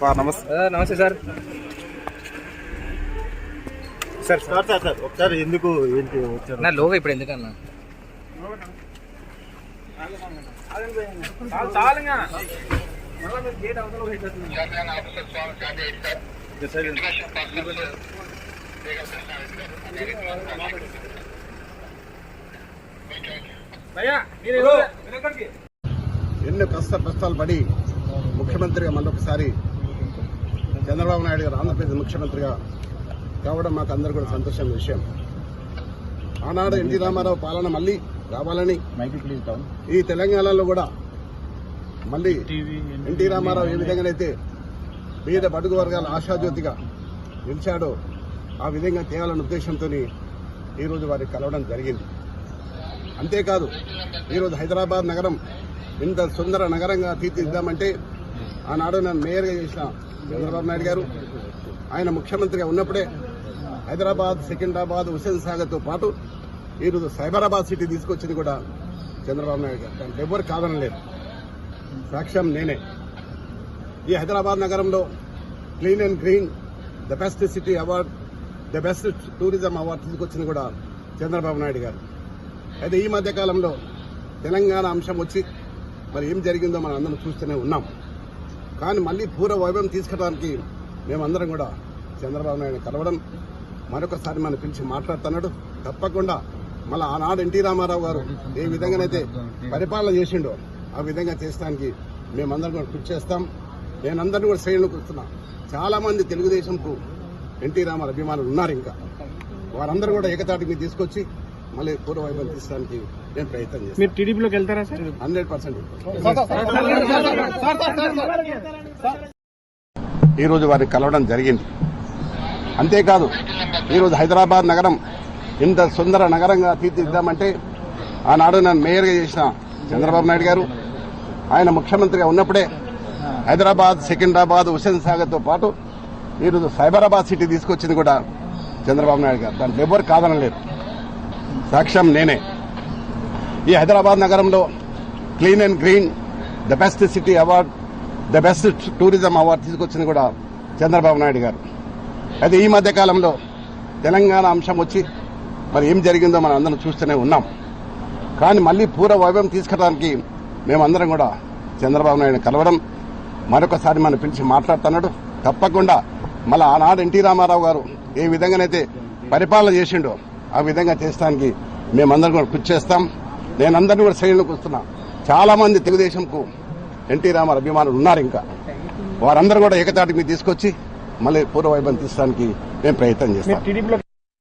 Sir నమస్తే. నమస్తే sir. Sir sir. Sir sir ఒకసారి ఎందుకు ఏంటి వచ్చారు? నా లోగో ఇప్పుడు ఎందుకన్నా? ఎన్నో కష్ట కష్టాలు పడి ముఖ్యమంత్రిగా మళ్ళొకసారి చంద్రబాబు నాయుడు గారు ఆంధ్రప్రదేశ్ ముఖ్యమంత్రిగా కావడం మాకు అందరు కూడా సంతోషమైన విషయం. ఆనాడు ఎన్టీ రామారావు పాలన మళ్ళీ రావాలని ఈ తెలంగాణలో కూడా మళ్ళీ ఎన్టీ రామారావు ఏ విధంగానైతే పేద బడుగు వర్గాల ఆశాజ్యోతిగా నిలిచాడో ఆ విధంగా తేవాలన్న ఉద్దేశంతో ఈరోజు వారికి కలవడం జరిగింది. అంతేకాదు ఈరోజు హైదరాబాద్ నగరం ఇంత సుందర నగరంగా తీర్చిదిద్దామంటే ఆనాడు నన్ను మేయర్గా చేసిన చంద్రబాబు నాయుడు గారు. ఆయన ముఖ్యమంత్రిగా ఉన్నప్పుడే హైదరాబాద్ సికింద్రాబాద్ హుసేన్ సాగర్తో పాటు ఈరోజు సైబరాబాద్ సిటీ తీసుకొచ్చింది కూడా చంద్రబాబు నాయుడు గారు. దానికి ఎవరు కాదనలేదు సాక్ష్యం నేనే. ఈ హైదరాబాద్ నగరంలో clean and green the best city award the best tourism award తీసుకొచ్చింది కూడా చంద్రబాబు నాయుడు గారు. అయితే ఈ మధ్యకాలంలో తెలంగాణ అంశం వచ్చి మరి ఏం జరిగిందో మనం అందరం చూస్తూనే ఉన్నాం. కానీ మళ్ళీ పూర్వ వైభవం తీసుకురావడానికి మేమందరం కూడా చంద్రబాబు నాయుడు కలవడం మరొకసారి మనం పిలిచి మాట్లాడుతున్నాడు. తప్పకుండా మళ్ళీ ఆనాడు ఎన్టీ రామారావు గారు ఏ విధంగానైతే పరిపాలన చేసిండో ఆ విధంగా చేసడానికి మేమందరం కూడా కృషి చేస్తాం. నేనందరినీ కూడా శ్రేణులకు వస్తున్నా. చాలా మంది తెలుగుదేశంకు ఎన్టీ రామారావు అభిమానులు ఉన్నారు ఇంకా. వారందరూ కూడా ఏకతాటికి తీసుకొచ్చి మళ్ళీ పూర్వ వైభవం తీసడానికి నేను ప్రయత్నం చేస్తాను. మీరు టీడీపీలోకి వెళ్తారా సార్? Hundred percent. ఈరోజు వారిని కలవడం జరిగింది. అంతేకాదు ఈరోజు హైదరాబాద్ నగరం ఇంత సుందర నగరంగా తీర్చిదిద్దామంటే ఆనాడు నన్ను మేయర్గా చేసిన చంద్రబాబు నాయుడు గారు ఆయన ముఖ్యమంత్రిగా ఉన్నప్పుడే హైదరాబాద్ సికింద్రాబాద్ హుసేన్ సాగర్తో పాటు ఈరోజు సైబరాబాద్ సిటీ తీసుకొచ్చింది కూడా చంద్రబాబు నాయుడు గారు. దాంట్లో ఎవరు కాదనలేదు. సాక్ష్యం నేనే. ఈ హైదరాబాద్ నగరంలో clean and green the best city award the best tourism award తీసుకొచ్చింది కూడా చంద్రబాబు నాయుడు గారు. అయితే ఈ మధ్య కాలంలో తెలంగాణ అంశం వచ్చి మరి ఏం జరిగిందో మనం అందరం చూస్తూనే ఉన్నాం. కానీ మళ్ళీ పూర్వ వైభవం తీసుకురావడానికి మేమందరం కూడా చంద్రబాబు నాయుడు కలవడం మరొకసారి మనం పిలిచి మాట్లాడుతున్నాడు. తప్పకుండా మళ్ళీ ఆనాడు ఎన్టీ రామారావు గారు ఏ విధంగానైతే పరిపాలన చేసిండో ఆ విధంగా చేసడానికి మేమందరం కూడా కృషి చేస్తాం. నేను అందరినీ కూడా శ్రేణులకు వస్తున్నా. చాలా మంది తెలుగుదేశంకు ఎన్టీ రామారావు అభిమానులు ఉన్నారు ఇంకా. వారందరూ కూడా ఏకతాటికి తీసుకొచ్చి మళ్ళీ పూర్వ వైభవం తీసడానికి మేము ప్రయత్నం చేస్తాం.